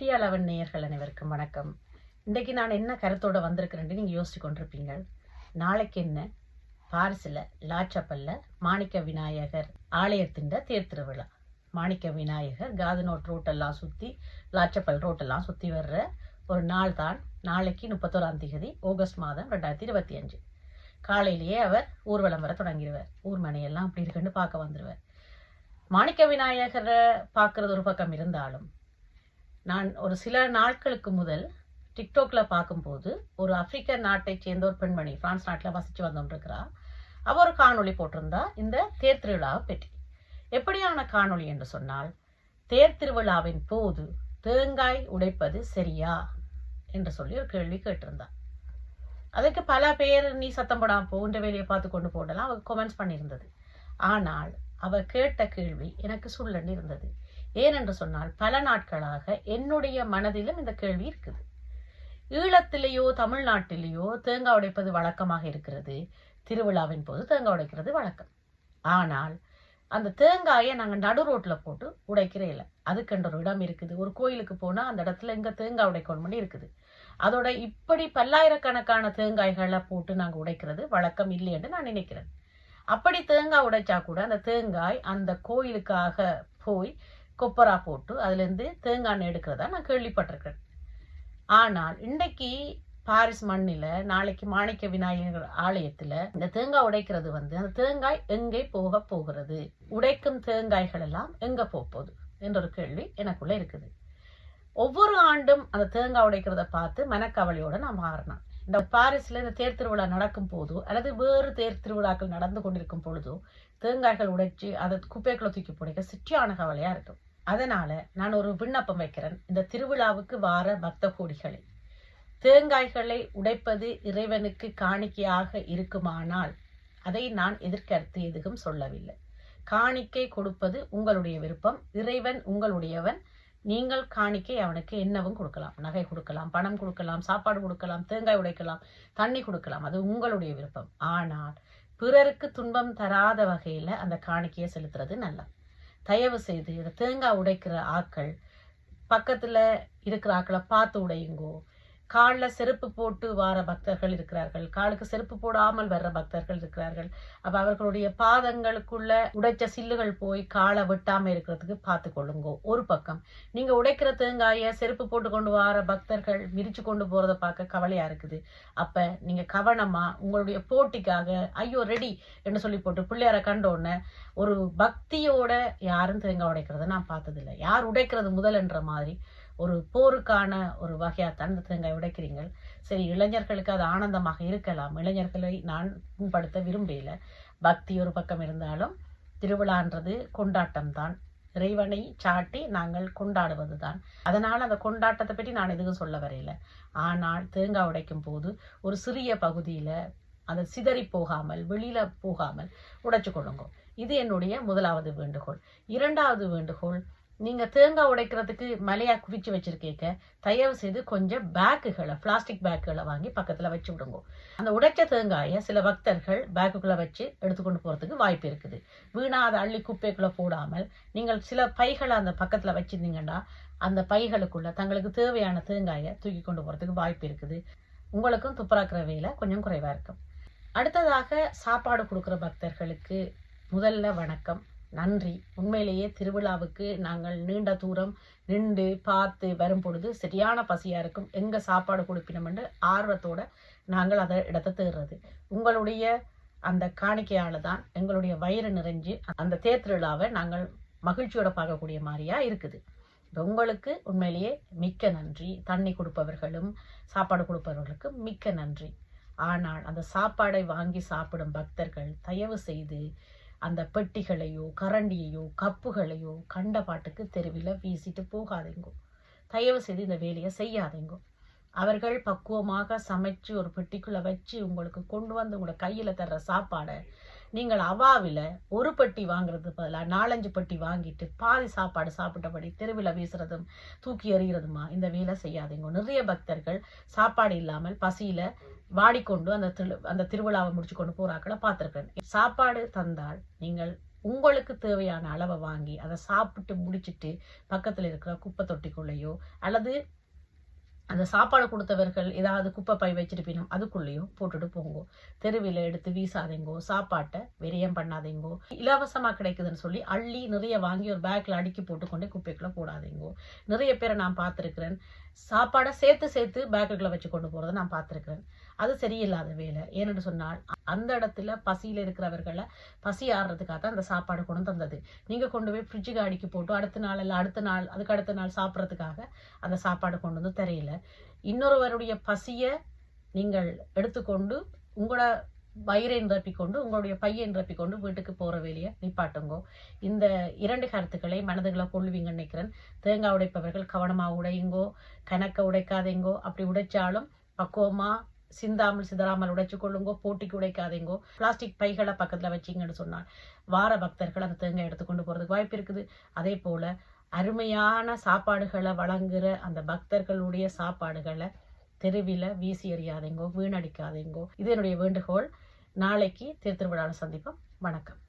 Priya eleven நேயர்கள் அனைவருக்கும் வணக்கம். இன்றைக்கு நான் என்ன கருத்தோடு வந்திருக்கிறேன்னு நீங்கள் யோசிச்சு கொண்டிருப்பீங்க. நாளைக்கு என்ன? பாரிஸில் லாச்சப்பல்ல மாணிக்க விநாயகர் ஆலயத்தின் தேர் திருவிழா. மாணிக்க விநாயகர் காதனோட் ரோட்டெல்லாம் சுற்றி லாச்சப்பல் ரோட்டெல்லாம் சுற்றி வர்ற ஒரு நாள் தான் நாளைக்கு முப்பத்தோராம் தேதி ஆகஸ்ட் மாதம் ரெண்டாயிரத்தி இருபத்தி அஞ்சு. காலையிலேயே அவர் ஊர்வலம் வர தொடங்கிடுவார். ஊர் மனையெல்லாம் அப்படி இருக்குன்னு பார்க்க வந்துடுவார் மாணிக்க விநாயகரை பார்க்குறது ஒரு பக்கம் இருந்தாலும் நான் ஒரு சில நாட்களுக்கு முதல் டிக்டாக்ல பார்க்கும்போது ஒரு ஆப்பிரிக்க நாட்டை சேர்ந்த ஒரு பெண்மணி பிரான்ஸ் நாட்டில் வசித்து வந்துருக்கிறா அவள் ஒரு காணொளி போட்டிருந்தா இந்த தேர் திருவிழாவை பற்றி. எப்படியான காணொளி என்று சொன்னால் தேர் திருவிழாவின் போது தேங்காய் உடைப்பது சரியா? என்று சொல்லி ஒரு கேள்வி கேட்டிருந்தா. அதுக்கு பல பேர் நீ சத்தம் போடாம போன்ற வேலையை பார்த்து கொண்டு போடலாம். அவ கொமெண்ட்ஸ் பண்ணியிருந்தது. ஆனால் அவர் கேட்ட கேள்வி எனக்கு சுள்ளன் இருந்தது. ஏனென்று சொன்னால் பல நாட்களாக என்னுடைய மனதிலும் இந்த கேள்வி இருக்குது. ஈழத்திலேயோ தமிழ்நாட்டிலேயோ தேங்காய் உடைப்பது வழக்கமாக இருக்கிறது. திருவிழாவின் போது தேங்காய் உடைக்கிறது வழக்கம். ஆனால் அந்த தேங்காயை நாங்கள் நடு ரோட்டில் போட்டு உடைக்கிறே இல்லை. அதுக்கென்ற ஒரு இடம் இருக்குது. ஒரு கோயிலுக்கு போனால் அந்த இடத்துல இங்கே தேங்காய் உடைக்கணும் இருக்குது. அதோட இப்படி பல்லாயிரக்கணக்கான தேங்காய்களை போட்டு நாங்கள் உடைக்கிறது வழக்கம் இல்லை என்று நான் நினைக்கிறேன். அப்படி தேங்காய் உடைச்சா கூட அந்த தேங்காய் அந்த கோயிலுக்காக போய் கொப்பரா போட்டு அதுலேருந்து தேங்காய் எண்ணெய் எடுக்கிறதா நான் கேள்விப்பட்டிருக்கேன் ஆனால் இன்றைக்கு பாரிஸ் மண்ணில் நாளைக்கு மாணிக்க விநாயகர் ஆலயத்தில் இந்த தேங்காய் உடைக்கிறது வந்து அந்த தேங்காய் எங்கே போக போகிறது? உடைக்கும் தேங்காய்கள் எல்லாம் எங்கே போகுது? என்ற ஒரு கேள்வி எனக்குள்ளே இருக்குது. ஒவ்வொரு ஆண்டும் அந்த தேங்காய் உடைக்கிறத பார்த்து மனக்கவலையோடு நான் மாறினேன். இந்த பாரிஸில் இந்த தேர் திருவிழா நடக்கும் போதோ அல்லது வேறு தேர் திருவிழாக்கள் நடந்து கொண்டிருக்கும் பொழுதோ தேங்காய்கள் உடைச்சி அதை குப்பைக்குள்ள தூக்கி போடைக்க சிற்றியான கவலையா இருக்கும். அதனால நான் ஒரு விண்ணப்பம் வைக்கிறேன். இந்த திருவிழாவுக்கு வார பக்த கோடிகளை. தேங்காய்களை உடைப்பது இறைவனுக்கு காணிக்கையாக இருக்குமானால் அதை நான் எதிர்கருத்து எதுவும் சொல்லவில்லை. காணிக்கை கொடுப்பது உங்களுடைய விருப்பம். இறைவன் உங்களுடையவன். நீங்கள் காணிக்கை அவனுக்கு என்னவும் கொடுக்கலாம் நகை கொடுக்கலாம் பணம் கொடுக்கலாம் சாப்பாடு கொடுக்கலாம் தேங்காய் உடைக்கலாம் தண்ணி கொடுக்கலாம். அது உங்களுடைய விருப்பம். ஆனால் பிறருக்கு துன்பம் தராத வகையில் அந்த காணிக்கையை செலுத்துறது நல்லது. தயவு செய்து இந்த தேங்காய் உடைக்கிற ஆக்கள் பக்கத்தில் இருக்கிற ஆக்களை பார்த்து உடையுங்கோ. காலில் செருப்பு போட்டு வார பக்தர்கள் இருக்கிறார்கள். காலுக்கு செருப்பு போடாமல் வர்ற பக்தர்கள் இருக்கிறார்கள். அப்போ அவர்களுடைய பாதங்களுக்குள்ள உடைச்ச சில்லுகள் போய் காலை வெட்டாமல் இருக்கிறதுக்கு பார்த்து கொள்ளுங்கோ. ஒரு பக்கம். நீங்க உடைக்கிற தேங்காய செருப்பு போட்டு கொண்டு வர பக்தர்கள் மிரிச்சு கொண்டு போகிறத பார்க்க கவலையா இருக்குது. அப்ப நீங்க கவனமா உங்களுடைய போட்டிக்காக ஐயோ ரெடி என்று சொல்லி போட்டு பிள்ளையாரை கண்டோடனே ஒரு பக்தியோட யாரும் தேங்காய் உடைக்கிறத நான் பார்த்ததில்லை. யார் உடைக்கிறது முதல் என்ற மாதிரி ஒரு போருக்கான ஒரு வகையாக தன்னத்தை தேங்காய் உடைக்கிறீங்கள். சரி இளைஞர்களுக்கு அது ஆனந்தமாக இருக்கலாம். இளைஞர்களை நான் புண்படுத்த விரும்பல பக்தி ஒரு பக்கம் இருந்தாலும் திருவிழான்றது கொண்டாட்டம் தான் இறைவனை சாட்டி நாங்கள் கொண்டாடுவது தான் அதனால் அந்த கொண்டாட்டத்தை பற்றி நான் எதுவும் சொல்ல வரையில. ஆனால் தேங்காய் உடைக்கும் போது ஒரு சிறிய பகுதியில் அதை சிதறி போகாமல் வெளியில் போகாமல் உடைச்சு கொள்ளுங்க. இது என்னுடைய முதலாவது வேண்டுகோள். இரண்டாவது வேண்டுகோள் நீங்க தேங்காய் உடைக்கிறதுக்கு மலையா குவிச்சு வச்சிருக்கீங்க தயவு செய்து கொஞ்சம் பேக்குகளை பிளாஸ்டிக் பேக்குகளை வாங்கி பக்கத்துல வச்சு விடுங்க. அந்த உடைச்ச தேங்காயை சில பக்தர்கள் பேக்குக்குள்ள வச்சு எடுத்துக்கொண்டு போறதுக்கு வாய்ப்பு இருக்குது. வீணா அதை அள்ளி குப்பைக்குள்ள போடாமல் நீங்கள் சில பைகளை அந்த பக்கத்துல வச்சிருந்தீங்கன்னா அந்த பைகளுக்குள்ள தங்களுக்கு தேவையான தேங்காயை தூக்கி கொண்டு போறதுக்கு வாய்ப்பு இருக்குது. உங்களுக்கும் துப்புராக்கிற வேலை கொஞ்சம் குறைவா இருக்கும். அடுத்ததாக சாப்பாடு கொடுக்குற பக்தர்களுக்கு முதல்ல வணக்கம். நன்றி. உண்மையிலேயே திருவிழாவுக்கு நாங்கள் நீண்ட தூரம் நின்று பார்த்து வரும் பொழுது சரியான பசியாக இருக்கும். எங்கே சாப்பாடு கொடுப்பினோம் என்று ஆர்வத்தோட நாங்கள் அதை இடத்தை தேடுறது உங்களுடைய அந்த காணிக்கையால் தான் எங்களுடைய வயிறு நிறைஞ்சு அந்த தேர்திருவிழாவை நாங்கள் மகிழ்ச்சியோட பார்க்கக்கூடிய மாதிரியாக இருக்குது. இப்போ உங்களுக்கு உண்மையிலேயே மிக்க நன்றி. தண்ணி கொடுப்பவர்களும் சாப்பாடு கொடுப்பவர்களுக்கு மிக்க நன்றி. ஆனால் அந்த சாப்பாடை வாங்கி சாப்பிடும் பக்தர்கள் தயவு செய்து அந்த பெட்டிகளையோ கரண்டியையோ கப்புகளையோ கண்ட பாட்டுக்கு தெருவில் வீசிட்டு போகாதீங்கோ. தயவு செய்து இந்த வேலையை செய்யாதீங்கோ. அவர்கள் பக்குவமாக சமைச்சு ஒரு பெட்டிக்குள்ளே வச்சு உங்களுக்கு கொண்டு வந்து உங்களோட கையில் தர்ற சாப்பாடை நீங்கள் அவாவில் ஒரு பெட்டி வாங்குறது பதிலாக நாலஞ்சு பெட்டி வாங்கிட்டு பாதி சாப்பாடு சாப்பிட்டபடி தெருவில் வீசுறதும் தூக்கி எறிகிறதுமா இந்த வேலை செய்யாதீங்க. நிறைய பக்தர்கள் சாப்பாடு இல்லாமல் பசியில் வாடிக்கொண்டு அந்த திரு அந்த திருவிழாவை முடிச்சு கொண்டு போறாக்களை பார்த்துருக்கேன் சாப்பாடு தந்தால் நீங்கள் உங்களுக்கு தேவையான அளவை வாங்கி அதை சாப்பிட்டு முடிச்சிட்டு பக்கத்தில் இருக்கிற குப்பை தொட்டிக்குள்ளேயோ அல்லது அந்த சாப்பாடு கொடுத்தவர்கள் ஏதாவது குப்பை பை வச்சிருப்பினும் அதுக்குள்ளேயும் போட்டுட்டு போங்கோ. தெருவில் எடுத்து வீசாதீங்கோ. சாப்பாட்டை விரயம் பண்ணாதீங்கோ. இலவசமாக கிடைக்குதுன்னு சொல்லி அள்ளி நிறைய வாங்கி ஒரு பேக்கில் அடுக்கி போட்டுக்கொண்டே குப்பைக்குள்ளே போடாதீங்கோ. நிறைய பேரை நான் பார்த்துருக்கிறேன். சாப்பாடை சேர்த்து சேர்த்து பேக்குக்குள்ளே வச்சு கொண்டு போகிறத நான் பார்த்துருக்கிறேன். அது சரியில்லாத வேலை. ஏன்னு சொன்னால் அந்த இடத்துல பசியில் இருக்கிறவர்களை பசி ஆடுறதுக்காக தான் அந்த சாப்பாடு கொண்டு தந்தது நீங்கள் கொண்டு போய் ஃப்ரிட்ஜுக்கு அடிக்கி போட்டு அடுத்த நாள் இல்லை அடுத்த நாள் அதுக்கு அடுத்த நாள் சாப்பிட்றதுக்காக அந்த சாப்பாடு கொண்டு வந்து தெரியல. இன்னொருவருடைய பசியை நீங்கள் எடுத்துக்கொண்டு உங்களோட வயிறை நிரப்பிக்கொண்டு உங்களுடைய பையை நிரப்பிக்கொண்டு வீட்டுக்கு போகிற வேலையை நிப்பாட்டுங்கோ. இந்த இரண்டு கருத்துக்களை மனதுகளை கொள்ளுவீங்கன்னு நினைக்கிறேன். தேங்காய் உடைப்பவர்கள் கவனமாக உடையுங்கோ கணக்க உடைக்காதீங்கோ. அப்படி உடைச்சாலும் பக்குவமாக சிந்தாமல் சிதறாமல் உடைச்சு கொள்ளுங்கோ போட்டிக்கு உடைக்காதீங்கோ பிளாஸ்டிக் பைகளை பக்கத்தில் வச்சிங்கன்னு சொன்னால் வார பக்தர்கள் அந்த தேங்காய் எடுத்துக்கொண்டு போகிறதுக்கு வாய்ப்பு இருக்குது. அதே போல் அருமையான சாப்பாடுகளை வழங்குகிற அந்த பக்தர்களுடைய சாப்பாடுகளை தெருவில் வீசி எறியாதீங்கோ வீணடிக்காதீங்கோ. இது என்னுடைய வேண்டுகோள். நாளைக்கு திருத்திருவிழாவில் சந்திப்போம். வணக்கம்.